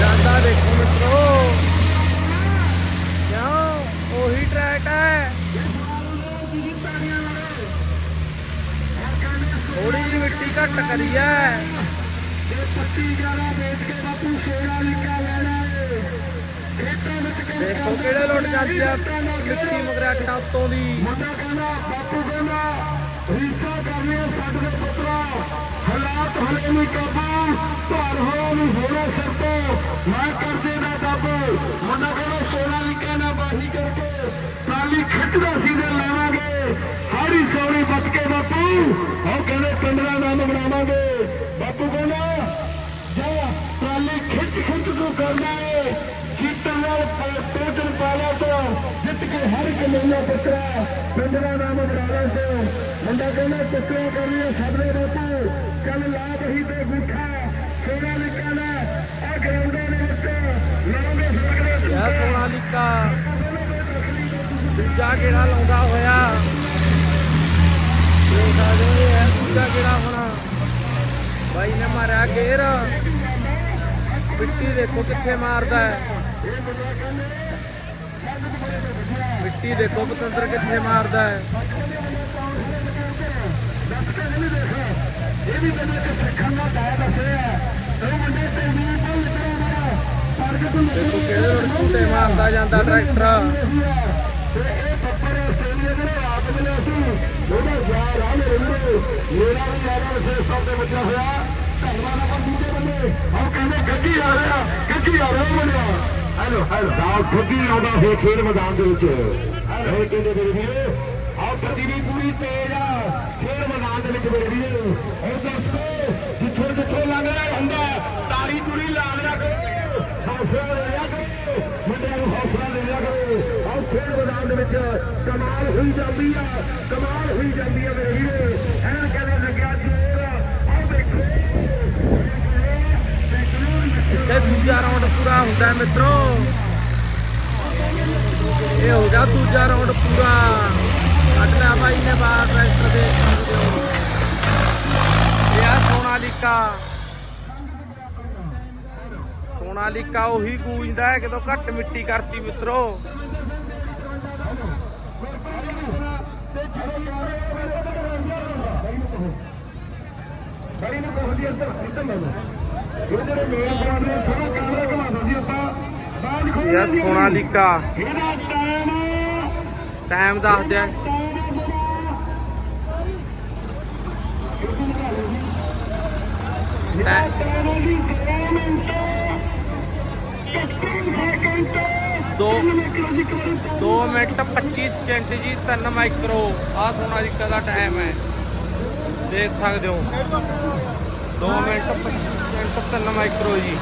ਜਾਂਦਾ ਦੇਖੋ ਮਿੱਤਰੋ। ਕਿਉਂ? ਉਹੀ ਟਰੈਕ ਹੈ। ਥੋੜੀ ਜਿਹੀ ਮਿੱਟੀ ਘੱਟ ਕਰੀ ਹੈ ਜੇ 25 11 ਵੇਚ ਕੇ ਬਾਪੂ 16 ਨਿਕਾ ਲੈਣਾ। ਦੇਖੋ ਕਿਹੜੇ ਲੋਟ ਜਾਂਦੀ ਆ, ਮਿੱਟੀ ਮਗਰਾਟਾ ਉੱਤੋਂ ਦੀ। ਮੁੰਡਾ ਕਹਿੰਦਾ, ਬਾਪੂ ਕਹਿੰਦਾ ਰੀਸਾ ਕਰਨੀ ਸਾਡੇ ਦੇ ਪੁੱਤਰਾ। ਹਾਲਾਤ ਹਲੇ ਨਹੀਂ ਕਾਬੂ, ਧਾਰ ਹੋਇਆ ਨਹੀਂ ਹੋਣਾ ਸਿਰ ਤੋਂ। ਮੈਂ ਕਰਜ਼ੇ ਦਾ ਕਾਬੂ ਮੁੰਡਾ ਕਹਿੰਦਾ, ਸੋਨਾ ਵੀ ਕਹਿਣਾ ਬਾਹੀ ਕਰਕੇ। ਟਰਾਲੀ ਖਿੱਚਦਾ ਸੀ ਤੇ ਲਾਵਾਂਗੇ। ਹਾੜੀ ਸੋਣੀ ਬਚ ਕੇ ਬਾਪੂ। ਉਹ ਕਹਿੰਦੇ, ਪਿੰਡ ਦਾ ਨਾਮ ਬਣਾਵਾਂਗੇ। ਬਾਪੂ ਕਹਿੰਦਾ, ਜਾ ਟਰਾਲੀ ਖਿੱਚ ਖਿੱਚ ਤੂੰ ਕਰਨਾ ਏ। ਪਹੁੰਚਣ ਪਾਲਾ ਤੋਂ ਜਿੱਤ ਕੇ ਹਰ ਇੱਕ ਮੇਲਾ ਪੁੱਤਰਾ ਪਿੰਡ ਦਾ ਨਾਮ ਬਣਾਵਾ ਤੋਂ। ਮੁੰਡਾ ਕਹਿੰਦਾ ਪੁੱਤਰਾ ਕਰਨੀ ਸਾਡੇ ਬਾਪੂ। ਚੱਲ ਲਾ ਬਹੀ ਤੇ ਗੁੱਠਾ। ਸੋਨਾ ਨਿਕਾਲਾ ਆ ਗਰਾਊਂਡਾਂ ਦੇ ਵਿੱਚ। ਲਾਉਂਗੇ ਸੜਕ ਦੇ ਇਹ ਸੋਨਾਲੀਕਾ ਦੂਜਾ ਕਿਹੜਾ ਲਾਉਂਦਾ ਹੋਇਆ? ਦੇਖ ਹੋ ਇਹ ਦੂਜਾ ਕਿਹੜਾ ਹੁਣ? ਬਾਈ ਨੇ ਮਾਰਿਆ ਗੇਰ ਮਿੱਟੀ ਦੇਖੋ ਕਿੱਥੇ ਮਾਰਦਾ ਹੈ। ਮਿੱਟੀ ਦੇਖੋ ਪਤੰਦਰ ਕਿੱਥੇ ਮਾਰਦਾ ਹੈ? ਇਹ ਵੀ ਮੈਨੂੰ ਇੱਕ ਸਿੱਖਣ ਦਾ ਦਾਅ ਦੱਸਿਆ ਉਹ ਮੁੰਡੇ ਤੇ ਵੀ ਬੋਲ ਕਰਾ ਪਰ ਜੇ ਤੂੰ ਕਿਹੜੇ ਰੋਡ ਝੂਟੇ ਮਾਰਦਾ ਜਾਂਦਾ ਟਰੈਕਟਰ। ਤੇ ਇਹ ਪੱਪਰ ਆਸਟ੍ਰੇਲੀਆ ਦੇ ਰਾਤ ਮਿਲਿਆ ਸੀ ਉਹਦਾ ਯਾਰ ਆ ਮੇਰੇ ਵੀਰੋ ਮੇਰਾ ਵੀ ਯਾਰਾ ਵਿਸ਼ੇਸ਼ ਤੌਰ ਤੇ ਹੋਇਆ ਧੰਨਵਾਦ ਆਪਾਂ ਦੂਜੇ ਬੰਦੇ। ਉਹ ਕਹਿੰਦੇ ਗੱਗੀ ਆ ਰਿਹਾ, ਗੱਗੀ ਆ ਰਿਹਾ ਮੁੰਡਾ ਹੈਲੋ ਹੈਲੋ ਆਹ ਗੱਗੀ ਆਉਂਦਾ ਹੋਇਆ ਖੇਡ ਮੈਦਾਨ ਦੇ ਵਿੱਚ। ਹੈਲੋ ਕਹਿੰਦੇ ਮੇਰੇ ਵੀਰੋ, ਆਹ ਗੱਡੀ ਵੀ ਪੂਰੀ ਤੇਜ਼ ਆ। ਖੇਡ ਮੈਦਾਨ ਦੇ ਵਿੱਚ ਮੇਰੇ ਵੀਰੋ ਉਹ ਦਰਸ਼ਕੋ ਜਿੱਥੋਂ ਜਿੱਥੋਂ ਲੰਘ ਰਿਹਾ ਹੁੰਦਾ, ਤਾਰੀ ਤੁੜੀ ਲਾ ਲਿਆ ਕਰੋ। ਹੌਸਲਾ ਦੇ ਲਿਆ ਕਰੋ। ਮੁੰਡਿਆਂ ਨੂੰ ਹੌਸਲਾ ਦੇ ਲਿਆ ਕਰੋ। ਆਹ ਖੇਡ ਮੈਦਾਨ ਦੇ ਵਿੱਚ ਕਮਾਲ ਹੋਈ ਜਾਂਦੀ ਆ, ਕਮਾਲ ਹੋਈ ਜਾਂਦੀ ਆ ਮੇਰੇ ਵੀਰੋ ਐਨ ਕਹਿੰਦੇ ਲੱਗਿਆ ਜੋਰ ਆਹ ਦੇਖੋ ਤੇ ਦੂਜਾ ਰਾਉਂਡ ਹੁੰਦਾ ਹੈ ਮਿੱਤਰੋ। ਇਹ ਹੋ ਗਿਆ ਦੂਜਾ ਰਾਉਂਡ ਪੂਰਾ। ਕੱਢ ਬਾਈ ਨੇ ਬਾਹਰ ਟਰੈਕਟਰ ਦੇ ਇਹ ਆ ਸੋਨਾਲੀਕਾ। ਸੋਨਾਲੀਕਾ ਉਹੀ ਗੂੰਜਦਾ ਹੈ ਕਿਦੋਂ ਘੱਟ ਮਿੱਟੀ ਕਰਤੀ ਮਿੱਤਰੋ। ਬੜੀ ਨੂੰ ਕਹੋ ਜੀ, ਇੱਧਰ ਇੱਧਰ ਲੈ ਲਓ। ਇਹ ਜਿਹੜੇ ਮੇਨ ਬਰਾਡ ਨੇ ਥੋੜਾ ਬਾਜ ਖੋਲ ਇਹ ਸੋਨਾਲੀਕਾ ਟਾਈਮ ਦੱਸ ਦਿਆ ਦੋ ਮਿੰਟ ਜੀ ਕਰੀ 2 ਮਿੰਟ 25 ਸਕਿੰਟ ਜੀ 3 ਮਾਈਕਰੋ ਆ ਸੋਨਾਲੀਕਾ ਦਾ ਟਾਈਮ ਹੈ। ਦੇਖ ਸਕਦੇ ਹੋ। 2 ਮਿੰਟ 25 ਸਕਿੰਟ 3 ਮਾਈਕਰੋ ਜੀ।